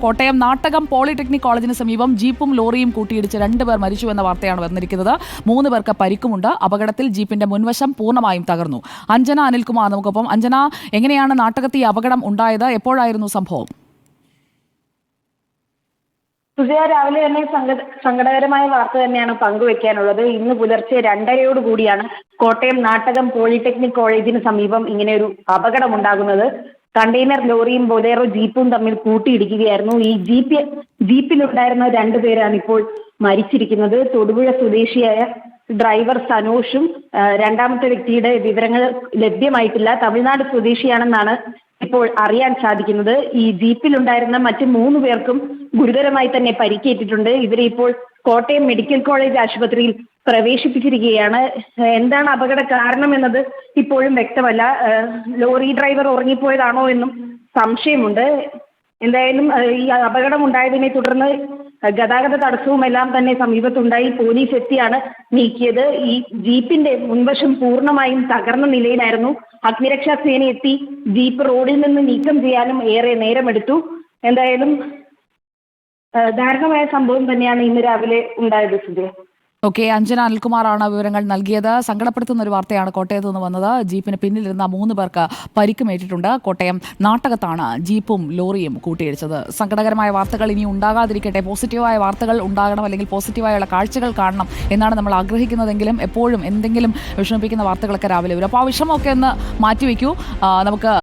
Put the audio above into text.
Kottayam Nattakam polytechnic കോളേജിന് സമീപം ജീപ്പും ലോറിയും കൂട്ടിയിടിച്ച് രണ്ടുപേർ മരിച്ചു എന്ന വാർത്തയാണ് വന്നിരിക്കുന്നത്. മൂന്ന് പേർക്ക് പരിക്കുമുണ്ട്. അപകടത്തിൽ ജീപ്പിന്റെ മുൻവശം പൂർണമായും തകർന്നു. അഞ്ജന അനിൽകുമാർ നമുക്കൊപ്പം. അഞ്ജന എങ്ങനെയാണ് നാട്ടകത്ത് ഈ അപകടം ഉണ്ടായത്? എപ്പോഴായിരുന്നു സംഭവം? സുജയ രാവിലെ തന്നെ സങ്ക- സങ്കടകരമായ വാർത്ത തന്നെയാണ് പങ്കുവെക്കാനുള്ളത്. ഇന്ന് പുലർച്ചെ രണ്ടരയോട് കൂടിയാണ് കോട്ടയം നാട്ടകം പോളിടെക്നിക് കോളേജിന് സമീപം ഇങ്ങനെ ഒരു അപകടം ഉണ്ടാകുന്നത്. കണ്ടെയ്നർ ലോറിയും ബൊലേറോ ജീപ്പും തമ്മിൽ കൂട്ടിയിടിക്കുകയായിരുന്നു. ഈ ജീപ്പ് ജീപ്പിലുണ്ടായിരുന്ന രണ്ടുപേരാണ് ഇപ്പോൾ മരിച്ചിരിക്കുന്നത്. തൊടുപുഴ സ്വദേശിയായ ഡ്രൈവർ സനോഷും രണ്ടാമത്തെ വ്യക്തിയുടെ വിവരങ്ങൾ ലഭ്യമായിട്ടില്ല. തമിഴ്നാട് സ്വദേശിയാണെന്നാണ് ഇപ്പോൾ അറിയാൻ സാധിക്കുന്നത്. ഈ ജീപ്പിലുണ്ടായിരുന്ന മറ്റ് മൂന്ന് പേർക്കും ഗുരുതരമായി തന്നെ പരിക്കേറ്റിട്ടുണ്ട്. ഇവരെ ഇപ്പോൾ കോട്ടയം മെഡിക്കൽ കോളേജ് ആശുപത്രിയിൽ പ്രവേശിപ്പിച്ചിരിക്കുകയാണ്. എന്താണ് അപകട കാരണം എന്നത് ഇപ്പോഴും വ്യക്തമല്ല. ലോറി ഡ്രൈവർ ഉറങ്ങിപ്പോയതാണോ എന്നും സംശയമുണ്ട്. എന്തായാലും ഈ അപകടം ഉണ്ടായതിനെ തുടർന്ന് ഗതാഗത തടസ്സവും എല്ലാം തന്നെ സമീപത്തുണ്ടായി. പോലീസ് എത്തിയാണ് നീക്കിയത്. ഈ ജീപ്പിന്റെ മുൻവശം പൂർണമായും തകർന്ന നിലയിലായിരുന്നു. അഗ്നിരക്ഷാ സേന എത്തി ജീപ്പ് റോഡിൽ നിന്ന് നീക്കം ചെയ്യാനും ഏറെ നേരമെടുത്തു. എന്തായാലും ദാരുണമായ സംഭവം തന്നെയാണ് ഇന്ന് രാവിലെ ഉണ്ടായത് സുജയ ഓക്കെ അഞ്ജന അനിൽകുമാറാണ് വിവരങ്ങൾ നൽകിയത്. സങ്കടപ്പെടുത്തുന്ന ഒരു വാർത്തയാണ് കോട്ടയത്ത് നിന്ന് വന്നത്. ജീപ്പിന് പിന്നിലിരുന്ന മൂന്ന് പേർക്ക് പരിക്കുമേറ്റിട്ടുണ്ട്. കോട്ടയം നാട്ടകത്താണ് ജീപ്പും ലോറിയും കൂട്ടിയിടിച്ചത്. സങ്കടകരമായ വാർത്തകൾ ഇനി ഉണ്ടാകാതിരിക്കട്ടെ. പോസിറ്റീവായ വാർത്തകൾ ഉണ്ടാകണം അല്ലെങ്കിൽ പോസിറ്റീവായുള്ള കാഴ്ചകൾ കാണണം എന്നാണ് നമ്മൾ ആഗ്രഹിക്കുന്നതെങ്കിലും എപ്പോഴും എന്തെങ്കിലും വിഷമിപ്പിക്കുന്ന വാർത്തകളൊക്കെ രാവിലെ വരും. അപ്പോൾ ആ വിഷമമൊക്കെ ഒന്ന് മാറ്റിവെക്കൂ. നമുക്ക്